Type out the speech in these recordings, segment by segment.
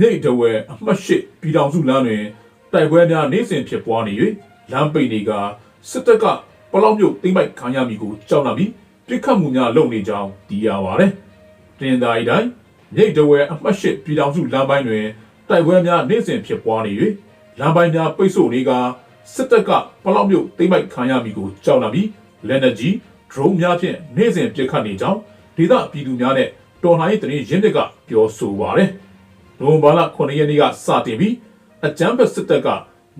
မြိတ်တဝဲအမှတ်၈ပြည်တော်စုလမ်းတွင်တိုက်ပွဲများနေ့စဉ်ဖြစ်ပွားနေ၍လမ်းပိတ်နေကစစ်တပ်ကပလောက်မြို့သိမ့်ပိုက်ခံရမည်ကိုကြောက်လန့်ပြီးပြစ်ခတ်မှုများလုပ်နေကြောင်းသိရပါဗျ။တင်သာဤတိုင်းမြိတ်တဝဲအမှတ်၈ပြည်တော်စုလမ်းပိုင်းတွင်တိုက်ပွဲများနေ့စဉ်ဖြစ်ပွားနေ၍လမ်းပိုင်းများပိတ်ဆို့နေကစစ်တပ်ကပလောက်မြို့သိမ့်ပိုက်ခံရမည်ကိုကြောက်လန့်ပြီးလက်နက်ကြီးဒရုန်းများဖြင့်နေ့စဉ်ပစ်ခတ်နေကြောင်းဒေသပြည်သူများနဲ့တော်လှန်ရေးတရင်ရင်းမြစ်ကပြောဆိုပါရယ်။ နိုဝင်ဘာလ9ရက်နေ့ကစတင်ပြီးအကြမ်းဖက်စစ်တပ်က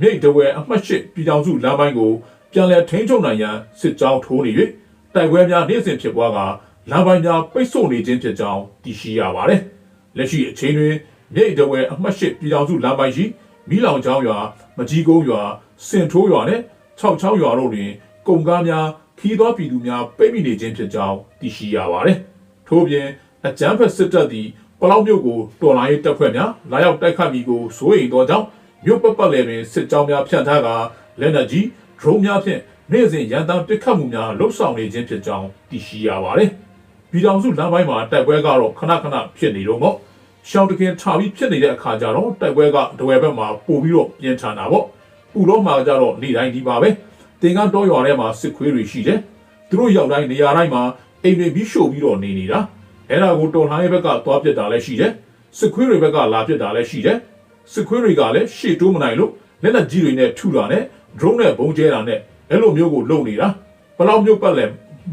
မြိတ်တဝဲအမှတ်၈ပြည်ထောင်စုလမ်းပိုင်းကိုပြန်လည်ထိန်းချုပ်နိုင်ရန်စစ်ကြောင်းထိုးနေ၍တိုက်ပွဲများနေ့စဉ်ဖြစ်ပွားကလမ်းပိုင်းများပိတ်ဆို့နေခြင်းဖြစ်ကြောင်းသိရှိရပါတယ်။လက်ရှိအချိန်တွင်မြိတ်တဝဲအမှတ်၈ပြည်ထောင်စုလမ်းပိုင်းရှိမီးလောင်ချောင်းရွာမကြီးကုန်းရွာစင်ထိုးရွာနဲ့6ချောင်းရွာတို့တွင်ကုန်ကားများခီးသောပြည်သူများပိတ်မိနေခြင်းဖြစ်ကြောင်းသိရှိရပါတယ်။ထို့ပြင်အကြမ်းဖက်စစ်တပ်သည် ပလောက်မြို့ကိုတော်လိုင်းရေးတပ်ဖွဲ့များလာရောက်တိုက်ခတ်မိကိုစိုးရိမ်သောကြောင့်မြို့ပတ်ပတ်လည်တွင်စစ်ကြောင်းများဖြန့်ထားကလက်နက်ကြီးဒရုန်းများဖြင့်နေ့စဉ်ရန်တမ်းပစ်ခတ်မှုများလှုပ်ဆောင်နေခြင်းဖြစ်ကြောင်းသိရှိရပါတယ်။ပြည်တော်စုလမ်းပိုင်းမှာတိုက်ပွဲကတော့ခဏခဏဖြစ်နေတော့ပေါ့။ရှောင်းတခင်ထားပြီးဖြစ်နေတဲ့အခါကျတော့တိုက်ပွဲကတဝဲဘက်မှာပို့ပြီးတော့ပြင်းထန်တာပေါ့။ပူတော့မှာကြတော့နေတိုင်းဒီပါပဲ။တင်ကန်းတော်ရွာထဲမှာစစ်ခွေးတွေရှိတယ်။သူတို့ရောက်တိုင်းနေရာတိုင်းမှာအိမ်တွေပြီးရှို့ပြီးတော့နေနေတာ။ အဲ့ဒါကိုတော်လှန်ရေးဘက်ကသွားပြစ်တာလည်းရှိတယ်။စစ်ခွေးတွေဘက်ကလာပြစ်တာလည်းရှိတယ်။စစ်ခွေးတွေကလည်းရှေ့တိုးမနိုင်လို့လက်နက်ကြီးတွေနဲ့ထုတာနဲ့ drone နဲ့ဘုံကျဲတာနဲ့အဲ့လိုမျိုးကိုလုပ်နေတာ။ဘလောက်မျိုးပတ်လဲ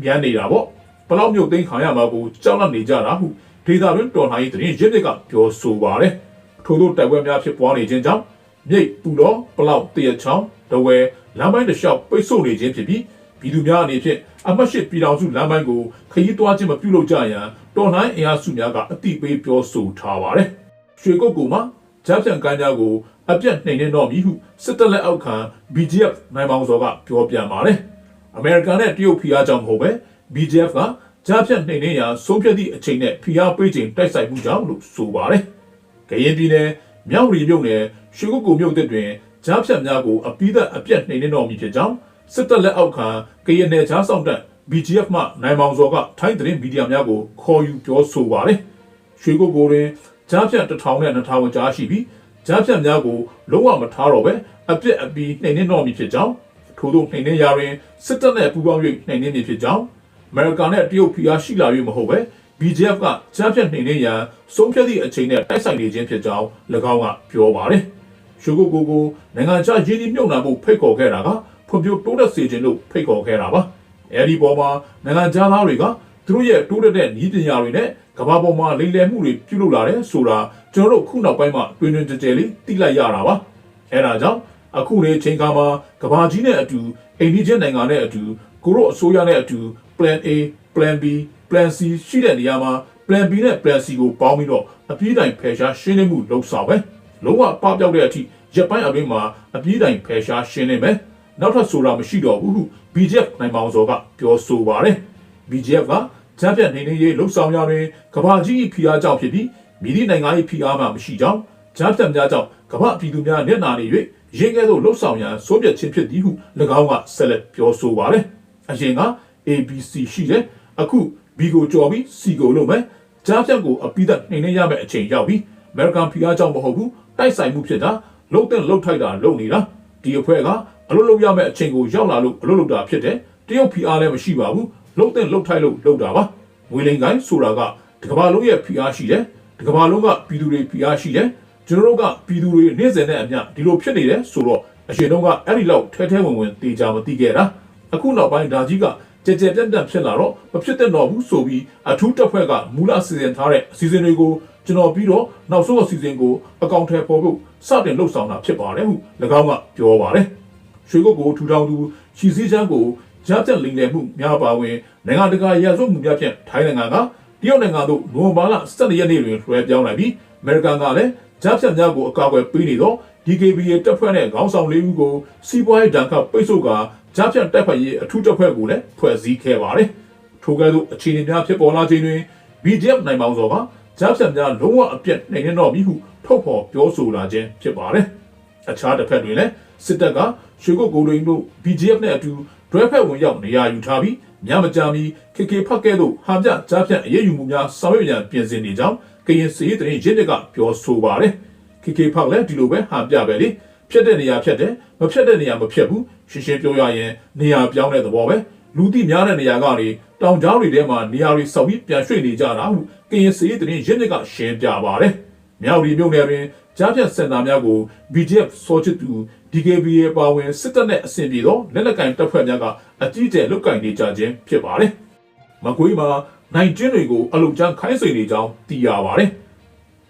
မြန်နေတာပေါ့။ဘလောက်မျိုးသိမ်းခံရမှာကိုကြောက်လန့်နေကြတာဟုဒေတာတွင်တော်လှန်ရေးတရင်ရစ်မြစ်ကပြောဆိုပါတယ်။ထို့သောတိုက်ပွဲများဖြစ်ပွားနေခြင်းကြောင့်မြိတ်ပူတော်ဘလောက်တရချောင်းတဝဲလမ်းပိုင်းတစ်လျှောက်ပိတ်ဆို့နေခြင်းဖြစ်ပြီး ပြည်သူများအနေဖြင့်အမှတ်ရှိပြည်တော်စုလမ်းပိုင်းကိုခရီးသွားခြင်းမပြုလုပ်ကြရန်တော်လှန်အင်အားစုများကအတိပေးပြောဆိုထားပါတယ်။ရွှေကုတ်ကူမှာဂျာဖြန်ကမ်းကြားကိုအပြတ်နှိမ်နှင်းတော့မည်ဟုစစ်တပ်လက်အောက်ခံ BGF နိုင်ပေါင်းစောကပြောပြန်ပါတယ်။အမေရိကန်နဲ့တရုတ်ဖိအားကြောင့်မဟုတ်ပဲ BGF ကဂျာဖြန်နှိမ်နှင်းရာဆုံးဖြတ်သည့်အချိန်နဲ့ဖိအားပေးချိန်တိုက်ဆိုင်မှုကြောင့်လို့ဆိုပါတယ်။ကရင်ပြည်နယ်မြောက်ရီမြို့နယ်ရွှေကုတ်ကူမြို့တစ်တွင်ဂျာဖြန်များကိုအပိသက်အပြတ်နှိမ်နှင်းတော်မူဖြစ်ကြောင်း စစ်တပ်လက်အောက်ခံကရင်နယ်ဂျာဆောင်တပ် BGF မှနိုင်မောင်စောကထိုင်းသတင်းမီဒီယာများကိုခေါ်ယူပြောဆိုပါတယ်။ရွှေကုတ်ကိုတွင်ကြားဖြတ်တစ်ထောင်နဲ့နှစ်ထောင်ကြားရှိပြီးကြားဖြတ်များကိုလုံးဝမထားတော့ပဲအပြစ်အပီးနှိမ်နှင်းတော်မူဖြစ်ကြောင်းထို့သောနှိမ်နှင်းရာတွင်စစ်တပ်နဲ့ပူးပေါင်း၍နှိမ်နှင်းမည်ဖြစ်ကြောင်းအမေရိကန်နဲ့တရုတ်ဖိအားရှိလာ၍မဟုတ်ပဲ BGF ကကြားဖြတ်နှိမ်နှင်းရန်ဆုံးဖြတ်သည့်အချိန်နဲ့တိုက်ဆိုင်နေခြင်းဖြစ်ကြောင်း၎င်းကပြောပါတယ်။ရွှေကုတ်ကိုကိုနိုင်ငံခြားရင်းနှီးမြှုပ်နှံမှုဖိတ်ခေါ်ခဲ့တာက ဖွံ့ဖြိုးတိုးတက်စေခြင်းလို့ဖိတ်ခေါ်ခဲ့တာပါ။အဲဒီပေါ်မှာနိုင်ငံခြားသားတွေကသူတို့ရဲ့တိုးတက်တဲ့နည်းပညာတွေနဲ့ကမ္ဘာပေါ်မှာလိမ်လည်မှုတွေပြုလုပ်လာတယ်ဆိုတာကျွန်တော်တို့ခုနောက်ပိုင်းမှာတွင်တွင်ကြဲကြဲလေးသိလိုက်ရတာပါ။အဲဒါကြောင့်အခုနေချိန်ခါမှာကမ္ဘာကြီးနဲ့အတူအိန္ဒိယနိုင်ငံနဲ့အတူကိုရိုအစိုးရနဲ့အတူ plan A plan B plan C ရှိတဲ့နေရာမှာ plan B နဲ့ plan C ကိုပေါင်းပြီးတော့အပြေးတိုင်ဖယ်ရှားရှင်းလင်းမှုလုပ်ဆောင်ပဲလုံးဝပပျောက်တဲ့အထိရက်ပိုင်းအတွင်းမှာအပြေးတိုင်ဖယ်ရှားရှင်းလင်းမယ် နောက်ထပ်ဆိုတာမရှိတော့ဘူးဟု BJF နိုင်ပေါင်းစောကပြောဆိုပါတယ် BJF ကဂျာပြတ်နေနေရေးလှုပ်ဆောင်ရတွင်ကမ္ဘာကြီးဖိအားကြောင့်ဖြစ်ပြီးမိသည့်နိုင်ငံ၏ဖိအားမှမရှိကြောင်းဂျာပြတ်များကြောင့်ကမ္ဘာပြည်သူများမျက်နှာနေ၍ရင်းကဲသို့လှုပ်ဆောင်ရန်စိုးပြတ်ခြင်းဖြစ်သည်ဟု၎င်းကဆက်လက်ပြောဆိုပါတယ်အရင်က ABC ရှိတယ်အခု B ကိုကြော်ပြီး C ကိုလုပ်မယ်ဂျာပြတ်ကိုအပိသက်နှိမ်နှင်းရမယ့်အချိန်ရောက်ပြီးအမေရိကန်ဖိအားကြောင့်မဟုတ်ဘူးတိုက်ဆိုင်မှုဖြစ်တာလှုပ်တဲ့လှုပ်ထိုက်တာလုပ်နေတာ ဒီအဖွဲ့ကအလုပ်လုပ်ရမယ့်အချိန်ကိုရောက်လာလို့အလုပ်လုပ်တာဖြစ်တယ်တရုတ်ဖိအားလည်းမရှိပါဘူးလှုပ်တဲ့လှုပ်ထိုက်လို့လုပ်တာပါငွေလိမ်ကိုင်းဆိုတာကတကဘာလုံးရဲ့ဖိအားရှိတယ်တကဘာလုံးကပြည်သူတွေဖိအားရှိတယ်ကျွန်တော်တို့ကပြည်သူတွေနေ့စဉ်နဲ့အမျှဒီလိုဖြစ်နေတယ်ဆိုတော့အရင်တော့ကအဲ့ဒီလောက်ထဲထဲဝင်ဝင်တေချာမသိခဲ့တာအခုနောက်ပိုင်းဒါကြီးက ကြကြပြတ်ပြတ်ဖြစ်လာတော့မဖြစ်တဲ့တော့ဘူးဆိုပြီးအထူးတပ်ဖွဲ့ကမူလစီစဉ်ထားတဲ့အစီအစဉ်တွေကိုကျွန်တော်ပြီးတော့နောက်ဆုံးအစီအစဉ်ကိုအကောင့်ထဲပေါ်ဖို့စတင်လှုပ်ဆောင်တာဖြစ်ပါတယ်ဟု၎င်းကပြောပါတယ်ရွှေကုတ်ကိုထူထောင်သူရှီစည်းချမ်းကိုကြားပြတ်လိမ်လည်မှုများပါဝင်နိုင်ငံတကာရာဇဝတ်မှုများဖြင့်ထိုင်းနိုင်ငံကတရုတ်နိုင်ငံတို့နိုဝင်ဘာလ17ရက်နေ့တွင်လွှဲပြောင်းလိုက်ပြီးအမေရိကန်ကလည်းကြားဖြတ်များကိုအကာအကွယ်ပေးနေတော့ DKBA တပ်ဖွဲ့နဲ့ခေါင်းဆောင်လေးဦးကိုစီးပွားရေးဒဏ်ခတ်ပိတ်ဆို့ကာ ကြားဖြတ်တပ်ဖွဲ့ရေးအထူးတပ်ဖွဲ့ကိုလည်းဖွဲ့စည်းခဲ့ပါတယ်။ထိုကဲ့သို့အခြေအနေများဖြစ်ပေါ်လာချိန်တွင် BJF နိုင်ပေါင်းစောကကြားဖြတ်များလုံးဝအပြတ်နိုင်နေတော့ပြီဟုထုတ်ဖော်ပြောဆိုလာခြင်းဖြစ်ပါတယ်။အခြားတစ်ဖက်တွင်လည်းစစ်တပ်ကရွှေကုတ်ကိုလိန်တို့ BJF နဲ့အတူတွဲဖက်ဝင်ရောက်နေရာယူထားပြီးညမကြာမီခေခေဖက်ကဲ့သို့ဟာပြကြားဖြတ်အရေးယူမှုများဆောင်ရွက်ရန်ပြင်ဆင်နေကြောင်းကရင်စီးတဲ့ရင်းမြစ်ကပြောဆိုပါတယ်။ KK ဖောက်လည်းဒီလိုပဲဟာပြပဲလေ ဖြတ်တဲ့နေရာဖြတ်တယ်မဖြတ်တဲ့နေရာမဖြတ်ဘူးရှင်းရှင်းပြောရရင်နေရာပြောင်းတဲ့သဘောပဲလူသိများတဲ့နေရာကနေတောင်ကြားတွေထဲမှာနေရာတွေဆောက်ပြီးပြန်ရွှေ့နေကြတာဟုကရင်စီးတဲ့ရင်ရင်းမြစ်ကရှင်းပြပါတယ်မြောက်ဒီမြို့နယ်တွင်ကြားဖြတ်စင်တာများကို BGF စောချစ်သူ DKBA ပါဝင်စစ်တပ်နဲ့အဆင်ပြေသောလက်နက်ကင်တပ်ဖွဲ့များကအကြီးအကျယ်လုတ်ကင်နေကြခြင်းဖြစ်ပါတယ်မကွေးမှာနိုင်ကျင်းတွေကိုအလုတ်ချမ်းခိုင်းစေနေကြောင်းသိရပါတယ်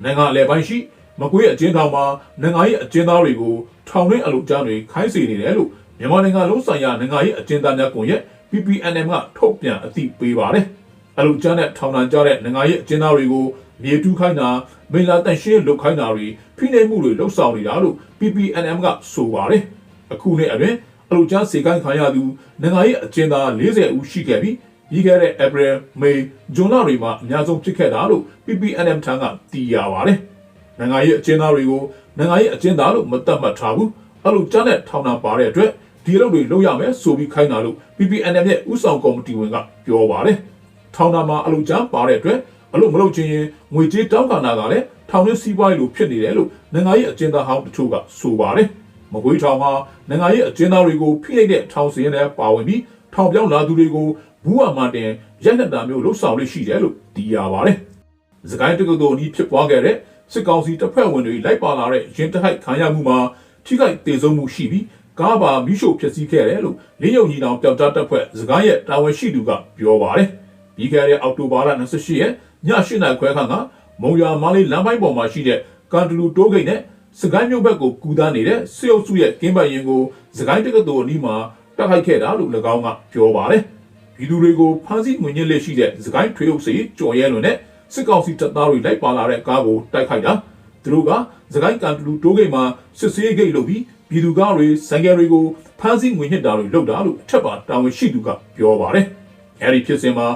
နိုင်ငံအလဲပိုင်းရှိ မကွေးအကျဉ်းထောင်မှာနိုင်ငံရေးအကျဉ်းသားတွေကိုထောင်ရင်းအလုတ်ချမ်းတွေခိုင်းစေနေတယ်လို့မြန်မာနိုင်ငံလုံးဆိုင်ရာနိုင်ငံရေးအကျဉ်းသားများကွန်ရက် PPNM ကထုတ်ပြန်အသိပေးပါတယ်။အလုတ်ချမ်းနဲ့ထောင်ဒဏ်ကြတဲ့နိုင်ငံရေးအကျဉ်းသားတွေကိုမြေတူးခိုင်းတာမိလာတန့်ရှင်းလုတ်ခိုင်းတာတွေဖိနှိပ်မှုတွေလှုပ်ဆောင်နေတာလို့ PPNM ကဆိုပါတယ်။အခုနှစ်အတွင်းအလုတ်ချမ်းစေကိုင်းခံရသူနိုင်ငံရေးအကျဉ်းသား40ဦးရှိခဲ့ပြီးပြီးခဲ့တဲ့ April, May, June လတွေမှာအများဆုံးဖြစ်ခဲ့တာလို့ PPNM ထံကသိရပါတယ်။ နိုင်ငံရေးအကျဉ်းသားတွေကိုနိုင်ငံရေးအကျဉ်းသားလို့မသတ်မှတ်ထားဘူး။အဲ့လိုကြားတဲ့ထောင်တာပါတဲ့အတွက်ဒီအလုပ်တွေလုပ်ရမယ်ဆိုပြီးခိုင်းတာလို့ PPNM ရဲ့ဥဆောင်ကော်မတီဝင်ကပြောပါတယ်။ထောင်တာမှာအလုပ်ကြားပါတဲ့အတွက်အလုပ်မလုပ်ချင်းရင်ငွေကြေးတောင်းခံတာကလည်းထောင်ရင်းစီးပွားရေးလိုဖြစ်နေတယ်လို့နိုင်ငံရေးအကျဉ်းသားဟောင်းတချို့ကဆိုပါတယ်။မကွေးထောင်မှာနိုင်ငံရေးအကျဉ်းသားတွေကိုဖိနှိပ်တဲ့ထောင်စီရင်တဲ့ပါဝင်ပြီးထောင်ပြောင်းလာသူတွေကိုဘူးဝမှတင်ရိုက်နှက်တာမျိုးလှုပ်ဆောင်လို့ရှိတယ်လို့သိရပါတယ်။စကိုင်းတက္ကသိုလ်အနီးဖြစ်ပွားခဲ့တဲ့ စစ်ကောင်စီတပ်ဖွဲ့ဝင်တွေလိုက်ပါလာတဲ့ရင်တဟိုက်ခံရမှုမှာထိခိုက်ဒေဆုံးမှုရှိပြီးကားပါမိရှုဖြစ်စည်းခဲ့တယ်လို့လေးယုံညီနောင်ပျောက်ကြားတပ်ဖွဲ့စကိုင်းရဲ့တာဝန်ရှိသူကပြောပါတယ်။ပြီးခဲ့တဲ့အောက်တိုဘာလ28ရက်ည8နာရီခွဲခန့်ကမုံရွာမားလေးလမ်းပိုင်းပေါ်မှာရှိတဲ့ကန်တလူတိုးဂိတ်နဲ့စကိုင်းမြို့ဘက်ကိုကူးသားနေတဲ့စစ်အုပ်စုရဲ့ကင်းပတ်ရင်ကိုစကိုင်းတက္ကသိုလ်အနီးမှာတိုက်ခိုက်ခဲ့တာလို့၎င်းကပြောပါတယ်။ပြည်သူတွေကိုဖမ်းဆီးငွေညစ်လက်ရှိတဲ့စကိုင်းထွေးအုပ်စီကြော်ရဲလွန်နဲ့ စစ်ကောင်စီတပ်သားတွေလိုက်ပါလာတဲ့ကားကိုတိုက်ခိုက်တာသူတို့ကစကိုင်းကန်တလူတိုးဂိတ်မှာစစ်ဆေးဂိတ်လုပ်ပြီးပြည်သူကားတွေစံကြယ်တွေကိုဖမ်းဆီးငွေညစ်တာတွေလုပ်တာလို့အထက်ပါတာဝန်ရှိသူကပြောပါတယ်။အဲဒီဖြစ်စဉ်မှာ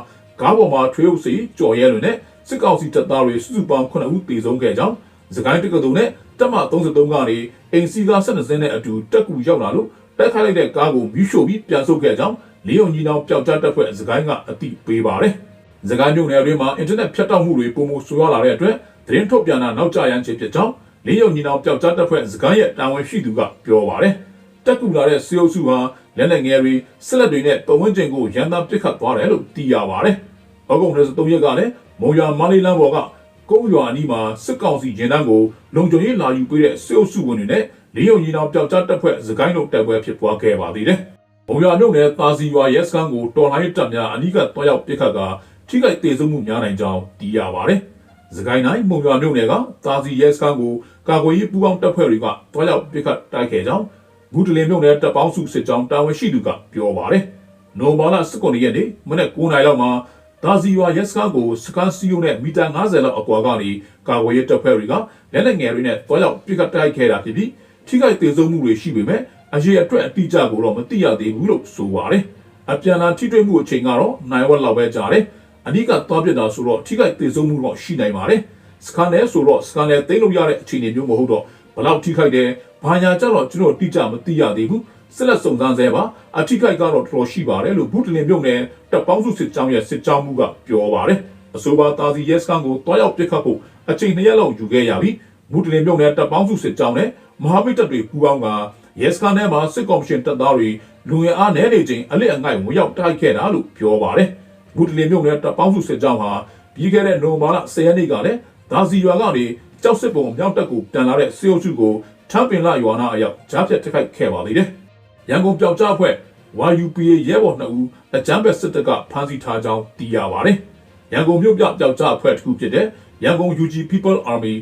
ကားပေါ်မှာထွေးအုပ်စီကြော်ရဲလွန်နဲ့စစ်ကောင်စီတပ်သားတွေစုစုပေါင်း9ဦးတေဆုံးခဲ့ကြောင်းစကိုင်းတက္ကသိုလ်နဲ့တပ်မ33ကနေအိမ်စီကား12စင်းနဲ့အတူတက်ကူရောက်လာလို့တိုက်ခိုက်လိုက်တဲ့ကားကိုမီးရှို့ပြီးပြန်ဆုတ်ခဲ့ကြောင်းလေးုံကြီးနောင်ပျောက်ကြားတပ်ဖွဲ့စကိုင်းကအသိပေးပါတယ်။ စကိုင်းမြို့နယ်အတွင်းမှာအင်တာနက်ဖြတ်တောက်မှုတွေပုံမှုဆိုးရွားလာတဲ့အတွက်သတင်းထုတ်ပြန်တာနောက်ကျရန်ခြင်းဖြစ်ကြောင်းလေးုံကြီးနောင်ပျောက်ကြားတပ်ဖွဲ့စကိုင်းရဲ့တာဝန်ရှိသူကပြောပါတယ်။တက်ကူလာတဲ့စီအုပ်စုဟာလက်နက်ငယ်တွေစစ်လက်တွေနဲ့ပုံဝန်းကျင်ကိုရန်သားပစ်ခတ်သွားတယ်လို့သိရပါတယ်။ဩဂုတ်23ရက်ကလည်းမုံရွာမန္တလေးလမ်းပေါ်ကကုန်းရွာအနီးမှာစစ်ကောင်စီရင်တန်းကိုလုံခြုံရေးလာယူပေးတဲ့စစ်အုပ်စုဝင်တွေနဲ့လေးယုံကြီးနောင်ပျောက်ကြားတပ်ဖွဲ့စကိုင်းတို့တပ်ပွဲဖြစ်ပွားခဲ့ပါသေးတယ်။ဘုံရွာမြို့နယ်တာစီရွာရဲစခန်းကိုတော်လိုင်းတပ်များအနီးကတွားရောက်ပစ်ခတ်က ထိခိုက်ဒေဆုံးမှုများနိုင်ကြောင်းသိရပါတယ်။စကိုင်းတိုင်းမုံရွာမြို့နယ်ကတာစီရဲစခန်းကိုကာကွယ်ရေးပူးပေါင်းတပ်ဖွဲ့တွေကတွားရောက်ပစ်ခတ်တိုက်ခဲ့ကြောင်းဘူးတလင်မြို့နယ်တပ်ပေါင်းစုစစ်ကြောင်းတာဝန်ရှိသူကပြောပါတယ်။နိုမာလာ19ရက်နေ့မနက်9:00နာရီလောက်မှာဒါစီရွာရက်စကားကိုစကန်စီယိုနဲ့မီတာ90လောက်အကွာကနေကာဝေးရတပ်ဖွဲ့တွေကလက်လက်ငယ်တွေနဲ့တွားရောက်ပြစ်ကတ်တိုက်ခဲ့တာဖြစ်ပြီးထိခိုက်သေးဆုံးမှုတွေရှိပေမဲ့အရေးအတွက်အတိအကျကိုတော့မသိရသေးဘူးလို့ဆိုပါတယ်။အပြန်အလှန်ထိတွေ့မှုအချိန်ကတော့နိုင်ဝက်လောက်ပဲကြာတယ်။ အဓိကသွားပြစ်တာဆိုတော့ထိခိုက်သေးဆုံးမှုတော့ရှိနိုင်ပါတယ်။စကန်နယ်ဆိုတော့စကန်နယ်သိလို့ရတဲ့အခြေအနေမျိုးမဟုတ်တော့ဘလောက်ထိခိုက်တယ်ဘာညာကြတော့ကျွန်တော်တိကျမသိရသေးဘူး။ဆက်လက်စုံစမ်းဆဲပါအထိခိုက်ကတော့တော်တော်ရှိပါတယ်လို့ဘူးတလင်မြုပ်နယ်တပ်ပေါင်းစုစစ်ကြောင်းရဲ့စစ်ကြောင်းမှုကပြောပါတယ်အဆိုပါတာစီရဲစကန်ကိုတွားရောက်ပစ်ခတ်ဖို့အချိန်နှစ်ရက်လောက်ယူခဲ့ရပြီးဘူးတလင်မြုပ်နယ်တပ်ပေါင်းစုစစ်ကြောင်းနဲ့မဟာမိတ်တပ်တွေပူးပေါင်းကရဲစကန်ထဲမှာစစ်ကော်မရှင်တပ်သားတွေလူငယ်အားနဲနေချိန်အလစ်အငိုက်ဝင်ရောက်တိုက်ခဲ့တာလို့ပြောပါတယ် ဘူးတလင်မြုပ်နယ်တပ်ပေါင်းစုစစ်ကြောင်းဟာပြီးခဲ့တဲ့နိုဝင်ဘာလ10ရက်နေ့ကလည်းဒါစီရွာကနေကြောက်စစ်ပုံမြောက်တပ်ကိုတန်လာတဲ့စေအုပ်စုကိုထပ်ပင်လာရွာနာအရောက်ကြားဖြတ်တိုက်ခိုက်ခဲ့ပါသေးတယ်ရန်ကုန်ပျောက်ကြားအဖွဲ့ YUPA ရဲဘော်2ဦးအကြမ်းဖက်စစ်တပ်ကဖမ်းဆီးထားကြောင်းသိရပါတယ်။ရန်ကုန်မြို့ပြပျောက်ကြားအဖွဲ့တစ်ခုဖြစ်တဲ့ရန်ကုန် UG People Army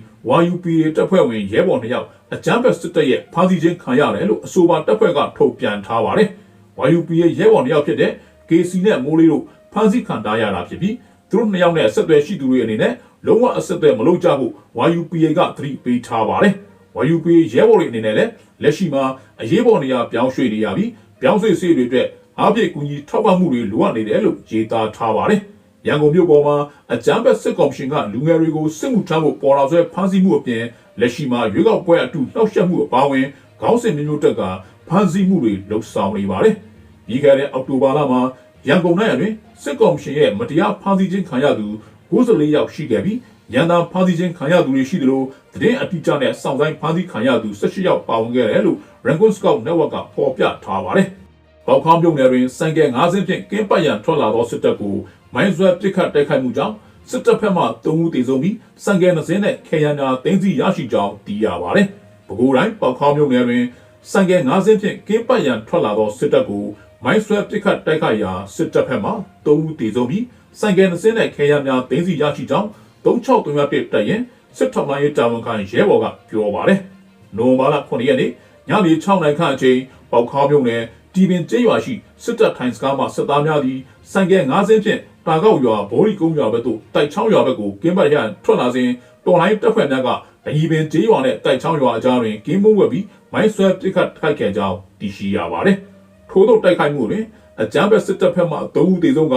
YUPA တပ်ဖွဲ့ဝင်ရဲဘော်2ယောက်အကြမ်းဖက်စစ်တပ်ရဲ့ဖမ်းဆီးခြင်းခံရတယ်လို့အဆိုပါတပ်ဖွဲ့ကထုတ်ပြန်ထားပါတယ်။ YUPA ရဲဘော်2ယောက်ဖြစ်တဲ့ KC နဲ့မိုးလေးတို့ ဖမ်းဆီးခံထားရတာဖြစ်ပြီးသူတို့2ယောက်နဲ့အဆက်အသွယ်ရှိသူတွေအနေနဲ့လုံးဝအဆက်အသွယ်မလုပ်ကြဖို့ YUPA ကသတိပေးထားပါတယ်။ YUPA ရဲဘော်တွေအနေနဲ့လည်းလက်ရှိမှာအရေးပေါ်နေရာပြောင်းရွှေ့နေရပြီးပြောင်းရွှေ့စေတွေအတွက်အားဖြည့်ကူညီထောက်ပံ့မှုတွေလိုအပ်နေတယ်လို့ရေးသားထားပါတယ်။ရန်ကုန်မြို့ပေါ်မှာအကြမ်းဖက်စစ်ကောင်ရှင်ကလူငယ်တွေကိုစစ်မှုထမ်းဖို့ပေါ်လာဆွဲဖမ်းဆီးမှုအပြင်လက်ရှိမှာရွေးကောက်ပွဲအတူနှောက်ယှက်မှုအပါအဝင်ခေါင်းစဉ်မျိုးမျိုးတက်ကဖမ်းဆီးမှုတွေလှုပ်ဆောင်နေပါတယ်။ပြီးခဲ့တဲ့အောက်တိုဘာလမှာရန်ကုန်တိုင်းအတွင်း စစ်ကောင်ရှင်ရဲ့မတရားဖမ်းဆီးခြင်းခံရသူ94ယောက်ရှိခဲ့ပြီးရန်တာဖမ်းဆီးခြင်းခံရသူတွေရှိသလိုသတင်းအတိအကျနဲ့စောင့်ဆိုင်ဖမ်းဆီးခံရသူ18ယောက်ပါဝင်ခဲ့တယ်လို့ Rangoon Scout Network ကဖော်ပြထားပါတယ်။ပေါခေါင်းပြုံနယ်တွင်စံကဲ9စင်းဖြင့်ကင်းပတ်ရန်ထွက်လာသောစစ်တပ်ကိုမိုင်းဆွဲပစ်ခတ်တိုက်ခိုက်မှုကြောင့်စစ်တပ်ဘက်မှ3ဦးသေဆုံးပြီးစံကဲ2စင်းနဲ့ခေရန်နာတင်းစီရရှိကြောင်းသိရပါတယ်။ပဲခူးတိုင်းပေါခေါင်းပြုံနယ်တွင်စံကဲ9စင်းဖြင့်ကင်းပတ်ရန်ထွက်လာသောစစ်တပ်ကို မိုင်းဆွဲပစ်ခတ်တိုက်ခိုက်ရာစစ်တပ်ဘက်မှ3ဦးသေဆုံးပြီးစံကဲ2စင်းနဲ့ခေရန်နာတင်းစီရရှိကြောင်း3631တက်ရင်စစ်ထောက်လှမ်းရေးတာဝန်ခံရဲဘော်ကပြောပါတယ်။နိုဝင်ဘာလ9ရက်နေ့ညနေ6နာရီခန့်အချိန်ပေါခါမြုံနယ်တီပင်ကျေးရွာရှိစစ်တပ်ထိုင်စကားမှစစ်သားများသည်စံကဲ9စင်းဖြင့်တာကောက်ရွာဗော်လီကုန်းရွာဘက်သို့တိုက်ချောင်းရွာဘက်ကိုကင်းပတ်ရန်ထွက်လာစဉ်တော်လိုင်းတပ်ဖွဲ့များကဒညီပင်ကျေးရွာနှင့်တိုက်ချောင်းရွာအကြားတွင်ကင်းမုံဝက်ပြီးမိုင်းဆွဲပစ်ခတ်ထိုက်ခဲ့ကြောင်းသိရှိရပါတယ်။ ထို့သောတိုက်ခိုက်မှုတွင်အကြမ်းဖက်စစ်တပ်ဖက်မှ3ဦးသေဆုံးက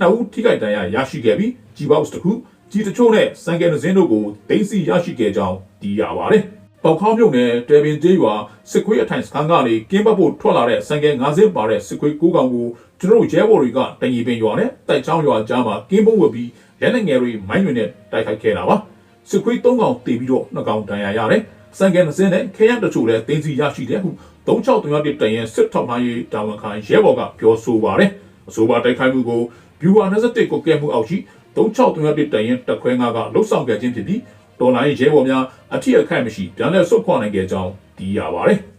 2ဦးထိခိုက်ဒဏ်ရာရရှိခဲ့ပြီးကြီးပေါက်တစ်ခုကြီးတချို့နဲ့စံကဲနစင်းတို့ကိုတိမ့်စီရရှိခဲ့ကြောင်းသိရပါတယ်။ပေါခေါင်းမြုံနယ်တဲပင်ကျေးရွာစစ်ခွေးအထိုင်စခန်းကနေကင်းပတ်ဖို့ထွက်လာတဲ့စံကဲ9စင်းပါတဲ့စစ်ခွေး9ကောင်ကိုကျွန်တော်တို့ရဲဘော်တွေကတညီပင်ရွာနဲ့တိုက်ချောင်းရွာကြားမှာကင်းပုံးဝတ်ပြီးလက်နက်ငယ်တွေမိုင်းတွေနဲ့တိုက်ခိုက်ခဲ့တာပါ။စစ်ခွေး3ကောင်တေပြီးတော့2ကောင်ဒဏ်ရာရတယ်။စံကဲ9စင်းနဲ့ခဲရန်တချို့လည်းတင်းစီရရှိတယ်ဟု 3631တရင်စစ်ထောက်လှမ်းရေးတာဝန်ခံရဲဘော်ကပြောဆိုပါတယ်။အဆိုပါတိုက်ခိုက်မှုကို viewer 21ကိုကဲမှုအောက်ရှိ3631တရင်တက်ခွဲငါကလှုပ်ဆောင်ခဲ့ခြင်းဖြစ်ပြီးတော်လိုင်းရဲဘော်များအထီးအခိုက်မရှိပြန်လည်ဆုတ်ခွာနိုင်ခဲ့ကြောင်းသိရပါတယ်။